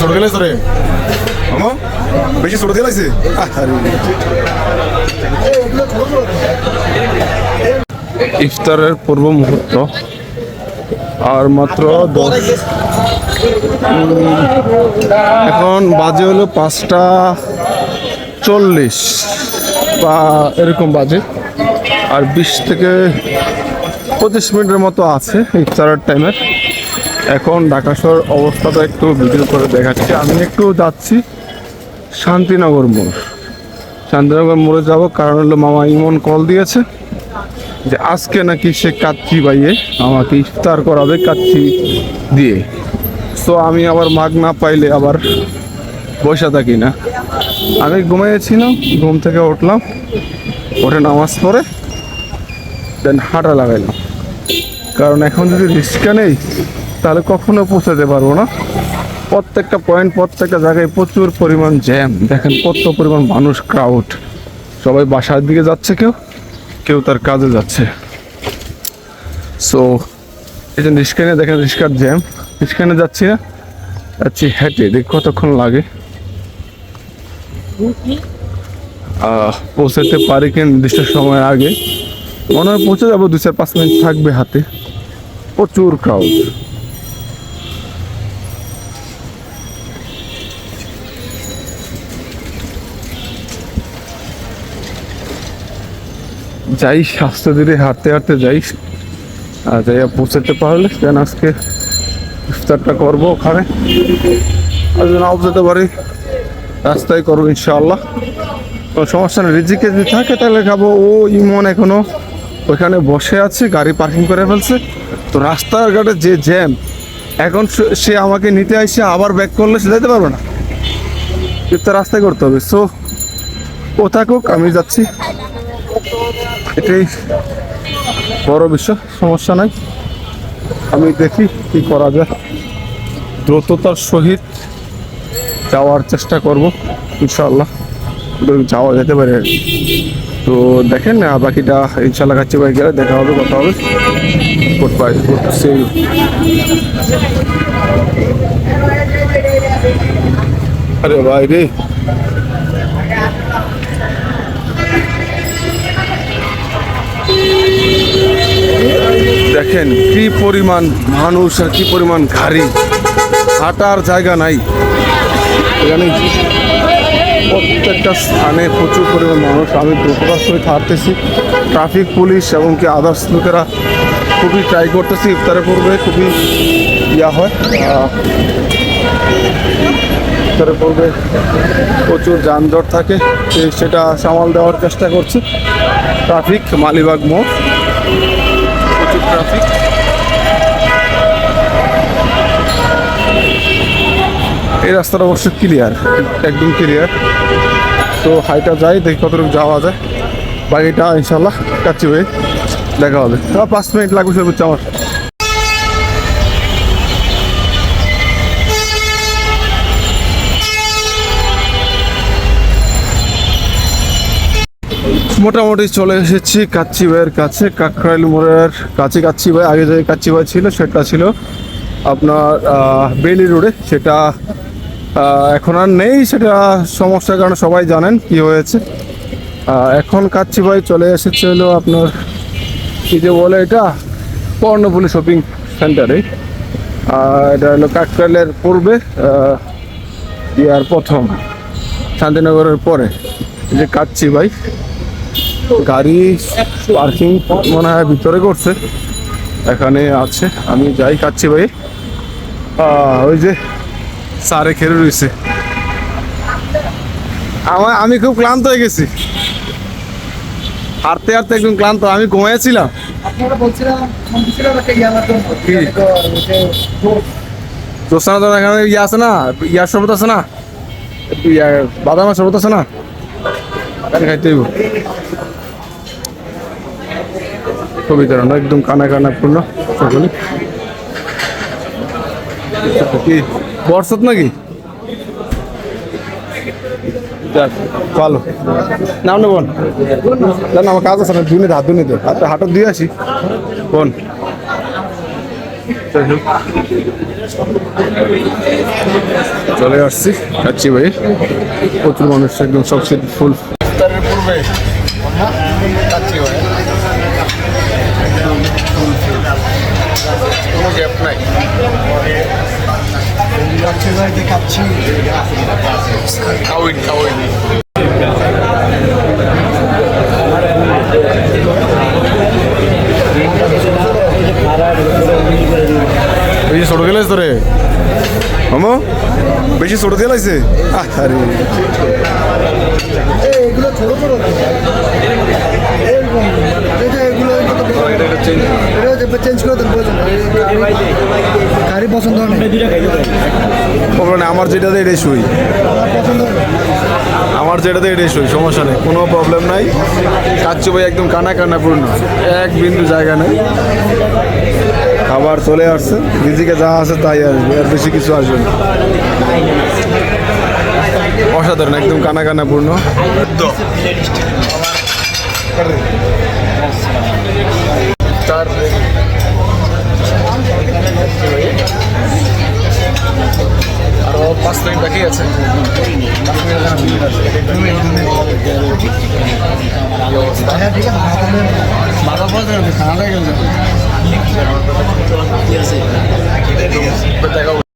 ছোট রে? বেশি ছোট ইফতারের পূর্ব মুহূর্ত। আর মাত্র দশ এখন বাজে হলো পাঁচটা চল্লিশ। বা এরকম বাজে। আর বিশ থেকে পঁচিশ মিনিটের মতো আছে ইফতারের টাইমের এখন ঢাকা শহর অবস্থাটা একটু ভিডিও করে দেখাচ্ছি। আমি একটু যাচ্ছি শান্তিনগর মোড়। শান্তিনগর মোড়ে যাব, কারণ হলো মামা ইমন কল দিয়েছে যে আজকে নাকি সে কাচ্চি বাইয়ে আমাকে ইফতার করাবে কাচ্চি দিয়ে। সো আমি আবার মাগ না পাইলে আবার বসে থাকি না। আমি ঘুমিয়েছিলাম ঘুম থেকে উঠলাম ওঠে নামাজ পড়ে দেন হাঁটা লাগাইলাম। কারণ এখন যদি রিক্সা নেই তাহলে কখনো পৌঁছাতে পারব না। প্রত্যেকটা পয়েন্ট প্রত্যেকটা জায়গায় প্রচুর পরিমাণ জ্যাম দেখেন কত পরিমাণ মানুষ ক্রাউড সবাই বাসার দিকে যাচ্ছে কেউ? কেউ তার কাজে যাচ্ছে। সো এই যে রিস্কানে দেখেন রিস্কার জ্যাম রিক্সা যাচ্ছি না। যাচ্ছি হেঁটে, দেখ কতক্ষণ লাগে। পৌঁছাতে পারি কি নির্দিষ্ট সময়ের আগে। মনে হয় পৌঁছে যাব দু চার পাঁচ মিনিট থাকবে হাতে। প্রচুর ক্রাউড যাই আস্তে ধীরে হাঁটতে হাঁটতে যাই, আর যাইয়া পৌঁছাতে পারলে দেন আজকে ইফতারটা করব ওখানে। আর যদি নাও যেতে পারি, রাস্তায় করব ইনশাআল্লাহ। কোনো সমস্যা নেই, রিজিকে যদি থাকে তাহলে খাব। ও ইমন এখনও ওইখানে বসে আছে, গাড়ি পার্কিং করে ফেলছে। তো রাস্তার ঘাটে যে জ্যাম এখন সে- সে আমাকে নিতে আসে আবার ব্যাক করলে সে যেতে পারবে না। ইফতার রাস্তায় করতে হবে। সো ও থাকুক, আমি যাচ্ছি। এটাই বড় বিষয় সমস্যা নাই। আমি দেখি কি করা যায়। দ্রুততার সহিত যাওয়ার চেষ্টা করব ইনশাল্লাহ যাওয়া যেতে পারে। তো দেখেন বাকিটা ইনশাল্লাহ কাছে বাই গেলে দেখা হবে, কথা হবে। গুড বাই গুড সি আরে ভাই রে। দেখেন, কি পরিমাণ মানুষ আর কি পরিমাণ গাড়ি হাঁটার জায়গা নাই। এখানে প্রত্যেকটা স্থানে প্রচুর পরিমাণ মানুষ। আমি দ্রুততার সহিত হাঁটতেছি। ট্রাফিক পুলিশ এবং কি আদার্স লোকেরা খুবই ট্রাই করতেছি, ইফতারের পূর্বে খুবই ইয়া হয়। ইফতারের পূর্বে প্রচুর যানজট থাকে সেটা সামাল দেওয়ার চেষ্টা করছি। ট্রাফিক, মালিবাগ মোড়। প্রচুর ট্রাফিক। এই রাস্তাটা অবশ্য ক্লিয়ার একদম ক্লিয়ার তো হাইটা যাই, দেখি কতটুকু যাওয়া যায়। বাকিটা ইনশাল্লাহ কাচ্ছি হয়ে দেখা হবে। পাঁচ মিনিট লাগবে সর্বোচ্চ আমার। মোটামুটি চলে এসেছি কাচ্চি ভাইয়ের কাছে, কাকরাইল মোড়ের কাছে। কাচ্চি ভাই আগে যে কাচ্চি ভাই ছিল, সেটা ছিল আপনার বেলি রোডে। সেটা এখন আর নেই, সেটা সমস্যার কারণে সবাই জানেন কি হয়েছে। এখন কাচ্চি ভাই চলে এসেছে হলো আপনার, কি যে বলে এটা? কর্ণফুলি শপিং সেন্টারে এটা হলো কাকরাইলের পূর্বে ইয়ার প্রথম, শান্তিনগরের পরে যে কাচ্চি ভাই। গাড়ি পার্কিং মনে হয় ভিতরে করছে। এখানে আছে। আমি যাই কাচ্ছি ভাই। ওই যে সারে খেলে রয়েছে। আমার আমি খুব ক্লান্ত হয়ে গেছি। হাঁটতে হাঁটতে একদম ক্লান্ত। আমি ঘুমাইছিলাম। তো এখানে ইয়ে আছে না? ইয়ার শরবত আছে না? বাদামের শরবত আছে না? খাইতে হইব। খুবই দারুণ একদম কানা কানা পূর্ণ সকলে বর্ষত নাকি? ভালো। নাম না বোন। জান আমার কাজ আছে না দুনিতে হাত দুনিতে হাতে হাটত দিয়ে আসি। বোন। চলে আসছি, যাচ্ছি ভাই। প্রচুর মানুষ, একদম সব সিট ফুল। পূর্বে। কাচ্চি হয় কোনো গ্যাপ নাই। বেশি ছোট গেলাইছ তোরে মামো বেশি ছোট গেলাইছে আরে এগুলো ছোট ছোট এরকম চেঞ্জ করে গাড়ি পছন্দ আমার যেটাতে এটাই শুই। আমার যেটাতে এটাই শুই, সমস্যা নেই, কোনো প্রবলেম নাই। কাচ্চু ভাই একদম কানা কানা পূর্ণ, এক বিন্দু জায়গা নেই। খাবার চলে আসছে, নিজেকে যা আছে তাই আসবে, আর বেশি কিছু আসবে না। অসাধারণ, একদম কানা কানা পূর্ণ। তার আরও পাঁচ মিনিট বাকি আছে। হ্যাঁ ঠিক আছে বাবা বলতে খাওয়া হয়ে গেল দেখা